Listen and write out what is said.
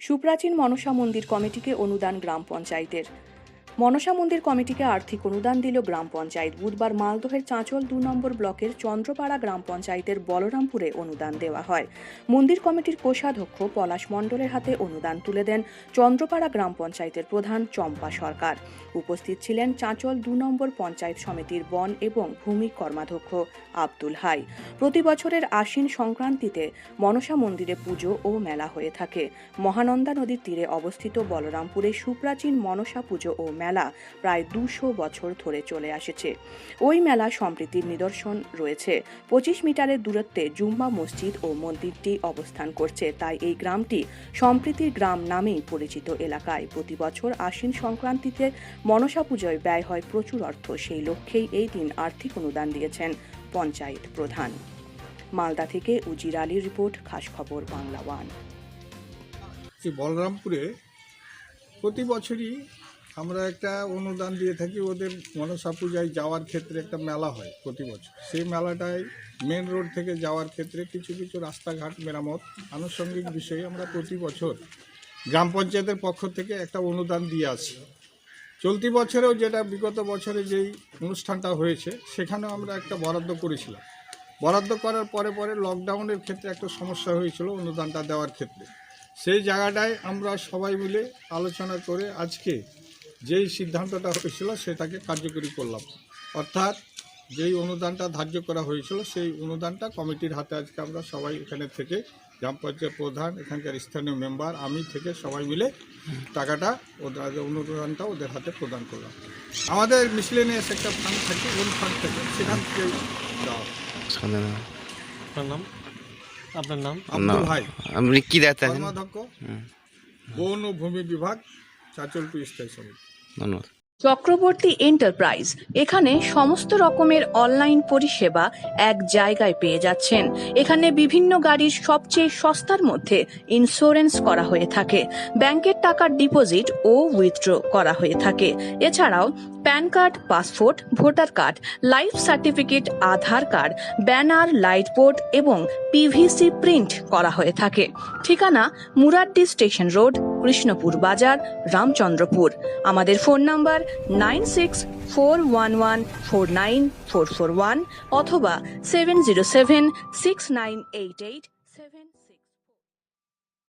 সুপ্রাচীন মনসা মন্দির কমিটিকে অনুদান গ্রাম পঞ্চায়েতের। মনসা মন্দির কমিটিকে আর্থিক অনুদান দিল গ্রাম পঞ্চায়েত। বুধবার মালদহের চাঁচল দু নম্বর ব্লকের চন্দ্রপাড়া গ্রাম পঞ্চায়েতের বলরামপুরে অনুদান দেওয়া হয়। মন্দির কমিটির কোষাধ্যক্ষ পলাশ মণ্ডলের হাতে অনুদান তুলে দেন চন্দ্রপাড়া গ্রাম পঞ্চায়েতের প্রধান চম্পা সরকার। উপস্থিত ছিলেন চাঁচল দু নম্বর পঞ্চায়েত সমিতির বন এবং ভূমি কর্মাধ্যক্ষ আব্দুল হাই। প্রতি বছরের আশ্বিন সংক্রান্তিতে মনসা মন্দিরে পুজো ও মেলা হয়ে থাকে। মহানন্দা নদীর তীরে অবস্থিত বলরামপুরে সুপ্রাচীন মনসা পুজো ও মেলা প্রায় দুশো বছর ধরে চলে আসছে। ওই মেলা সম্প্রীতির নিদর্শন রয়েছে। পঁচিশ মিটারের দূরত্বে জুম্মা মসজিদ ও মন্দিরটি অবস্থান করছে। তাই এই গ্রামটি সম্প্রীতির গ্রাম নামেই পরিচিত এলাকায়। প্রতি বছর আশ্বিন সংক্রান্তিতে মনসা পুজোয় ব্যয় হয় প্রচুর অর্থ। সেই লক্ষ্যেই এই দিন আর্থিক অনুদান দিয়েছেন পঞ্চায়েত প্রধান। মালদা থেকে উজির আলীর রিপোর্ট, খাস খবর, বাংলা ওয়ান। বলরামপুরে প্রতি বছরই আমরা একটা অনুদান দিয়ে থাকি, ওদের মনসা পূজায় যাওয়ার ক্ষেত্রে একটা মেলা হয় প্রতি বছর। সেই মেলাটায় মেন রোড থেকে যাওয়ার ক্ষেত্রে কিছু কিছু রাস্তাঘাট, মেরামত, আনুষঙ্গিক বিষয়ে আমরা প্রতি বছর গ্রাম পঞ্চায়েতের পক্ষ থেকে একটা অনুদান দিয়ে আসি। চলতি বছরেও যেটা বিগত বছরে যেই অনুষ্ঠানটা হয়েছে, সেখানেও আমরা একটা বরাদ্দ করেছিলাম। বরাদ্দ করার পরে পরে লকডাউনের ক্ষেত্রে একটা সমস্যা হয়েছিল অনুদানটা দেওয়ার ক্ষেত্রে। সেই জায়গাটায় আমরা সবাই মিলে আলোচনা করে আজকে যেই সিদ্ধান্তটা হয়েছিল সেটাকে কার্যকরী করলাম। অর্থাৎ যেই অনুদানটা ধার্য করা হয়েছিল সেই অনুদানটা কমিটির হাতে আজকে আমরা সবাই এখানে থেকে গ্রাম পঞ্চায়েত প্রধান এখানকার স্থানীয় মেম্বার আমি থেকে সবাই মিলে টাকাটা ওদের অনুদানটা ওদের হাতে প্রদান করলাম। আমাদের মিসলেনিয়াস একটা ফান্ড থাকে ওন ফান্ড থেকে সেখান থেকে দেওয়া। আপনার নাম? আপনার নাম? আব্দুল ভাই। আপনি কি দায়িত্বে কর্মাধ্যক্ষ। বন ও ভূমি বিভাগ চাচলপি স্থায়ী সমিতি। ধন্যবাদ। চক্রবর্তী এন্টারপ্রাইজ, এখানে সমস্ত রকমের অনলাইন পরিষেবা এক জায়গায় পেয়ে যাচ্ছেন। এখানে বিভিন্ন গাড়ির সবচেয়ে সস্তার মধ্যে ইন্স্যুরেন্স করা হয়ে থাকে, ব্যাংকের টাকার ডিপোজিট ও উইথড্র করা হয়ে থাকে। এছাড়াও pan card, passport, voter card life certificate Aadhaar card, banner light এবং পিভিসি প্রিন্ট করা হয়ে থাকে। ঠিকানা মুরাড্ডি স্টেশন রোড কৃষ্ণপুর বাজার, রামচন্দ্রপুর। আমাদের phone number nine six four one one four nine four four one অথবা seven zero seven six nine eight eight seven